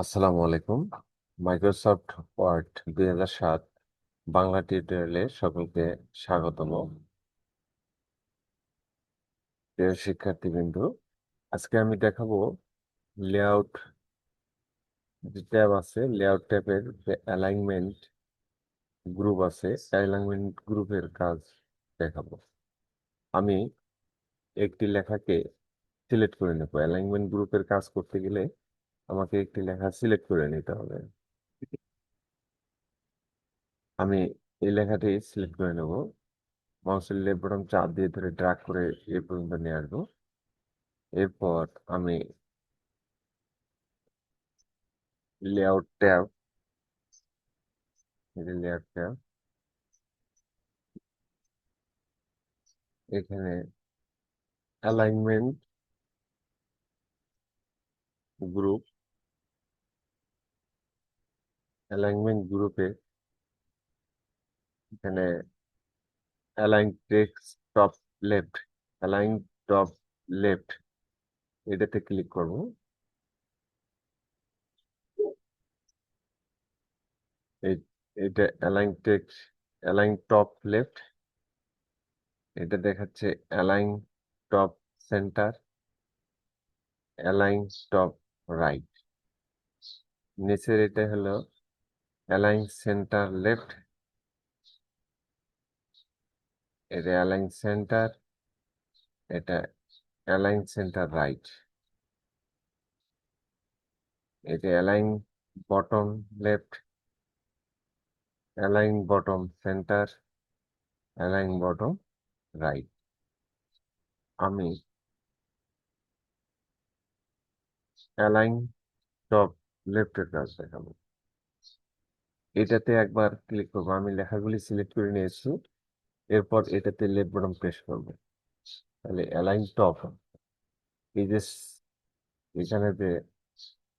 আসসালামু আলাইকুম। Microsoft word দুই হাজার সাত বাংলা টিউটোরিয়ালে সকলকে স্বাগতম। প্রিয় শিক্ষার্থীবৃন্দ, আজকে আমি দেখাবো লেআউট যে ট্যাব আছে লেআউট ট্যাবের যে অ্যালাইনমেন্ট গ্রুপ আছে অ্যালাইনমেন্ট গ্রুপের কাজ দেখাবো। আমি একটি লেখাকে সিলেক্ট করে নেব। অ্যালাইনমেন্ট গ্রুপের কাজ করতে গেলে আমাকে একটি লেখা সিলেক্ট করে নিতে হবে। আমি এই লেখাটি সিলেক্ট করে নেব। মাউসের লেফট বাটন চাপ দিয়ে ধরে ড্রাগ করে এ পর্যন্ত নিয়ে আসব। এরপর আমি লেআউট ট্যাব লেআউট ট্যাব এখানে অ্যালাইনমেন্ট গ্রুপ অ্যালাইনমেন্ট গ্রুপে এখানে align text top left, align top left, এটাতে ক্লিক করব। এটা align text align top left, এটা দেখাচ্ছে align top center, align top right. নিচের এটা হলো অ্যালাইন সেন্টার লেফট এটা অ্যালাইন সেন্টার এটা অ্যালাইন সেন্টার রাইট এটা align bottom left align bottom center align bottom right আমি অ্যালাইন টপ লেফটের কাজ দেখাবো। এটাতে একবার ক্লিক করব। আমি লেখাগুলি সিলেক্ট করে নিয়েছি। এরপর এটাতে লেফট বাটন প্রেস করব। তাহলে অ্যালাইন টপ এই যে এখানে যে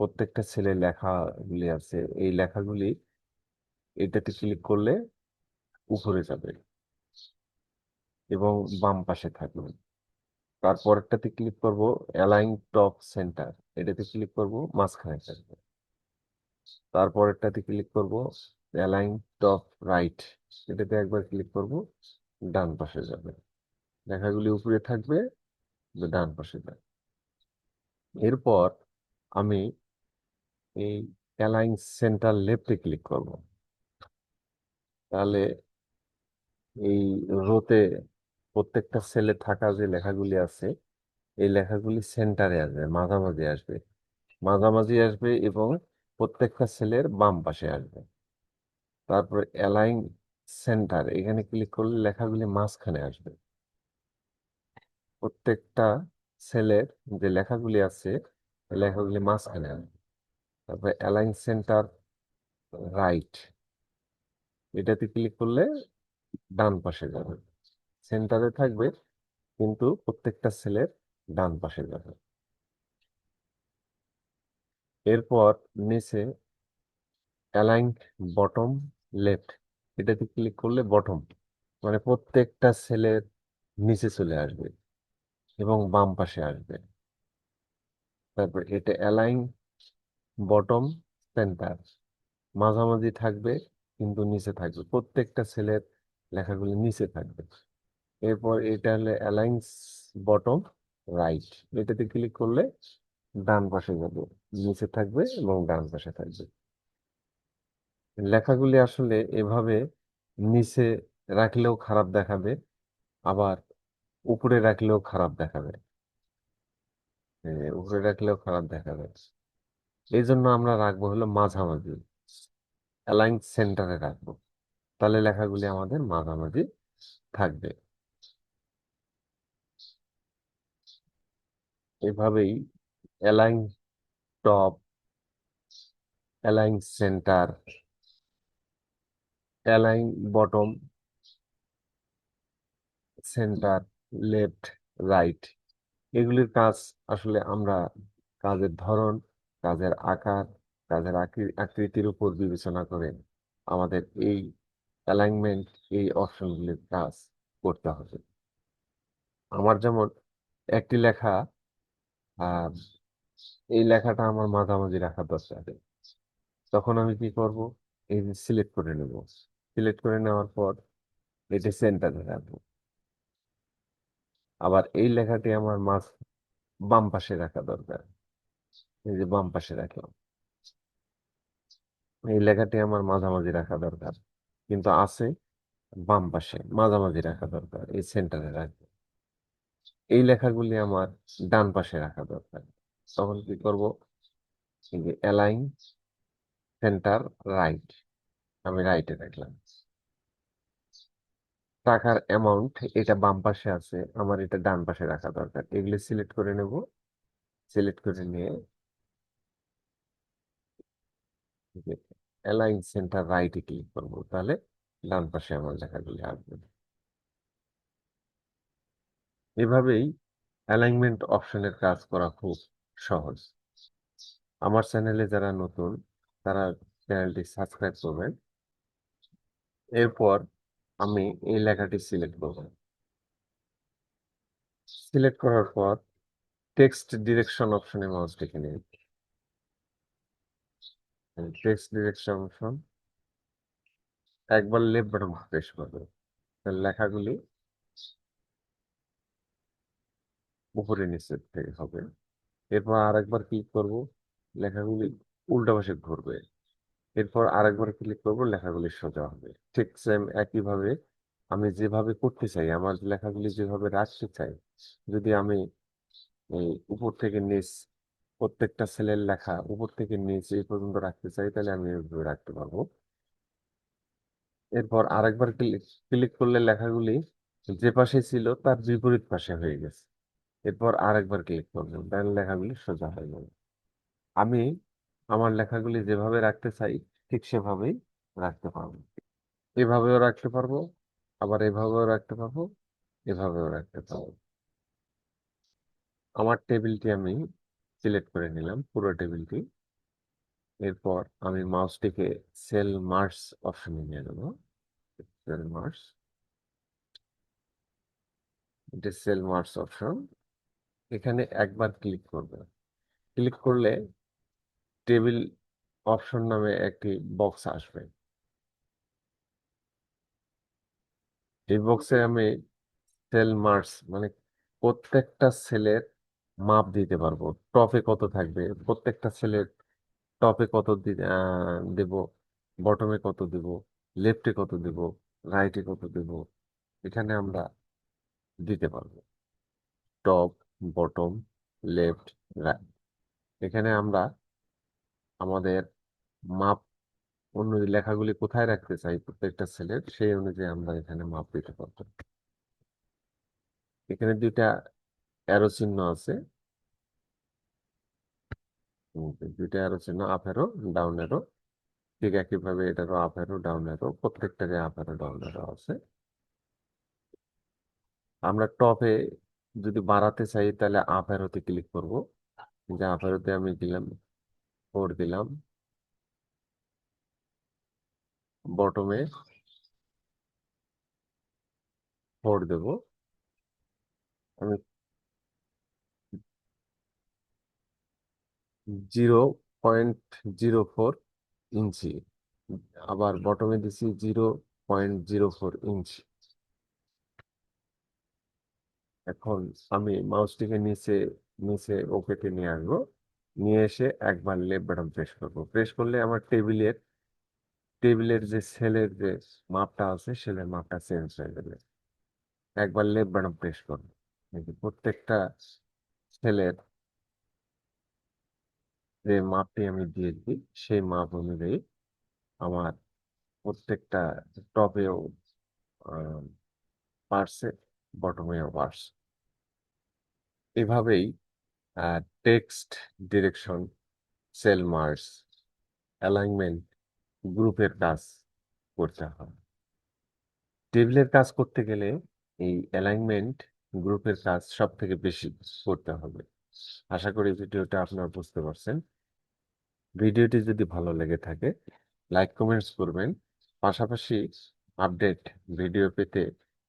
প্রত্যেকটা ছেলে লেখাগুলি আছে, এই লেখাগুলি এটাতে ক্লিক করলে উপরে যাবে এবং বাম পাশে থাকবে। তারপরটাতে ক্লিক করব অ্যালাইন টপ সেন্টার এটাতে ক্লিক করব মাঝখানে থাকবে। তারপরেরটাতে ক্লিক করব অ্যালাইন টপ রাইট এটাতে একবার ক্লিক করব, ডান পাশে যাবে। লেখাগুলি উপরে থাকবে ডান পাশে যাবে। এরপর আমি এই অ্যালাইন সেন্টার লেফটে ক্লিক করব। তাহলে এই রোতে প্রত্যেকটা সেলে থাকা যে লেখাগুলি আছে, এই লেখাগুলি সেন্টারে আসবে, মাঝামাঝি আসবে। মাঝামাঝি আসবে এবং প্রত্যেকটা সেলের বাম পাশে আসবে। তারপরে অ্যালাইন সেন্টার এখানে ক্লিক করলে লেখাগুলি মাঝখানে আসবে। প্রত্যেকটা সেলের যে লেখাগুলি আছে লেখাগুলি মাঝখানে আসবে। তারপরে অ্যালাইন সেন্টার রাইট এটাতে ক্লিক করলে ডান পাশে যাবে। সেন্টারে থাকবে, কিন্তু প্রত্যেকটা সেলের ডান পাশে যাবে। এরপর নিচে অ্যালাইন বটম লেফট। এটাতে ক্লিক করলে বটম মানে প্রত্যেকটা সেলের নিচে চলে আসবে এবং বাম পাশে আসবে। তারপর এটা অ্যালাইন বটম সেন্টার, মাঝামাঝি থাকবে কিন্তু নিচে থাকবে, প্রত্যেকটা সেলের লেখাগুলি নিচে থাকবে। এরপর এটা হলে অ্যালাইন্স বটম রাইট, এটাতে ক্লিক করলে ডান পাশে যাবে, নিচে থাকবে এবং ডান পাশে থাকবে। লেখাগুলি আসলে এভাবে নিচে রাখলেও খারাপ দেখাবে, আবার উপরে রাখলেও খারাপ দেখাবে। উপরে রাখলেও খারাপ দেখাবে। এই জন্য আমরা রাখব হলো মাঝামাঝি অ্যালাইন সেন্টারে রাখব। তাহলে লেখাগুলি আমাদের মাঝামাঝি থাকবে। এভাবেই align top, align center, align bottom, center, left, right. এগুলির কাজ আসলে আমরা কাজের ধরন, কাজের আকার, কাজের আকৃতির উপর বিবেচনা করে আমাদের এই অ্যালাইনমেন্ট, এই অপশনগুলির কাজ করতে হবে। আমার যেমন একটি লেখা এই লেখাটা আমার মাঝামাঝি রাখা দরকার তখন আমি কি করব? এই সিলেক্ট করে নেব। সিলেক্ট করে নেওয়ার পর এটা সেন্টারে রাখব। আবার এই লেখাটি আমার মাঝ, বাম পাশে রাখা দরকার। এই যে বাম পাশে রাখলাম। এই লেখাটি আমার মাঝামাঝি রাখা দরকার। কিন্তু আছে বাম পাশে, মাঝামাঝি রাখা দরকার। এই সেন্টারে রাখব। এই লেখাগুলি আমার ডান পাশে রাখা দরকার। তখন কি করব? যে অ্যালাইন সেন্টার রাইট আমি রাইটে রাখলাম টাকার অ্যামাউন্ট এটা বাম পাশে আছে, আমার এটা ডান পাশে রাখা দরকার। এগুলি সিলেক্ট করে নেব। সিলেক্ট করে নিয়ে অ্যালাইন সেন্টার রাইটে ক্লিক করব। তাহলে ডান পাশে আমার লেখাগুলি আসবে। এভাবেই অ্যালাইনমেন্ট অপশনের কাজ করা খুব সহজ। আমার চ্যানেলে যারা নতুন, তারা চ্যানেলটি সাবস্ক্রাইব করবেন। এরপর আমি এই লেখাটি সিলেক্ট করব। সিলেক্ট করার পর টেক্সট ডিরেকশন অপশনে মাউস টেকে নিন। Text direction option. একবার লেফট বাটন প্রেস করবে লেখাগুলি উপরে নিচে থেকে হবে। এরপর আরেকবার ক্লিক করব, লেখাগুলি উল্টা পাশে ঘুরবে। এরপর আরেকবার ক্লিক করব, লেখাগুলি সোজা হবে। ঠিক সেম একইভাবে আমি যেভাবে করতে চাই, আমার লেখাগুলি যেভাবে রাখতে চাই, যদি আমি এই উপর থেকে নিচ প্রত্যেকটা সেলের লেখা উপর থেকে নিচ এই পর্যন্ত রাখতে চাই, তাহলে আমি এইভাবে রাখতে পারব। এরপর আরেকবার ক্লিক ক্লিক করলে লেখাগুলি যে পাশে ছিল তার বিপরীত পাশে হয়ে গেছে। এরপর আরেকবার ক্লিক করবেন তাহলে লেখাগুলি সোজা হয়ে যাবে। আমি আমার লেখাগুলি যেভাবে রাখতে চাই, ঠিক সেভাবেই রাখতে পারব। এভাবেও রাখতে পারব, আবার এভাবেও রাখতে পারব, এভাবেও রাখতে পারব। আমার টেবিলটি আমি সিলেক্ট করে নিলাম, পুরো টেবিলটি। এরপর আমি মাউসটিকে সেল মার্স অপশনে নিয়ে নেব। সেল মার্স এটা সেল মার্স অপশন এখানে একবার ক্লিক করবে ক্লিক করলে টেবিল অপশন নামে একটি বক্স আসবে। এই বক্সে আমি সেল মার্কস মানে প্রত্যেকটা সেলের মাপ দিতে পারব। টপে কত থাকবে? প্রত্যেকটা সেলের টপে কত দেব? বটমে কত দেব? লেফটে কত দেব? রাইটে কত দেব? এখানে আমরা দিতে পারব। টপ বটম লেফট রাইট এখানে আমরা আমাদের মাপ অনুযায়ী লেখাগুলি কোথায় রাখতে চাই প্রত্যেকটা সেলের সেই অনুযায়ী আমরা এখানে মাপ দিতে পারব। এখানে দুইটা অ্যারো চিহ্ন আছে। দুইটা অ্যারো চিহ্ন আপ অ্যারো ডাউন অ্যারো ঠিক একইভাবে এটারও আপ অ্যারো ডাউন অ্যারো প্রত্যেকটারে আপ অ্যারো ডাউন অ্যারো আছে। আমরা টপে যদি বাড়াতে চাই তাহলে আপ অ্যারোতে ক্লিক করব। যে আপ আমি দিলাম ফোর দিলাম। বটমে ফোর দেব। আমি zero point zero four inch আবার বটমে দিছি zero point zero four inch এখন আমি মাউসটিকে নিচে নিচে ওকেতে নিয়ে আসব। নিয়ে এসে একবার লেফট বাটন প্রেস করব। প্রেস করলে আমার টেবিলের টেবিলের যে সেলের যে মাপটা আছে সেলের মাপটা চেঞ্জ হয়ে যাবে। একবার লেফট বাটন প্রেস করব। প্রত্যেকটা সেলের যে মাপটি আমি দিয়েছি সেই মাপ অনুযায়ী আমার প্রত্যেকটা টপেও পারছে বটমেও পারছে এভাবেই text direction cell merge alignment গ্রুপের কাজ করতে হয়। টেবিলের কাজ করতে গেলে এই অ্যালাইনমেন্ট গ্রুপের কাজ সব থেকে বেশি করতে হবে। আশা করি ভিডিওটা আপনারা বুঝতে পারছেন। ভিডিওটি যদি ভালো লেগে থাকে লাইক কমেন্টস করবেন। পাশাপাশি আপডেট ভিডিও পেতে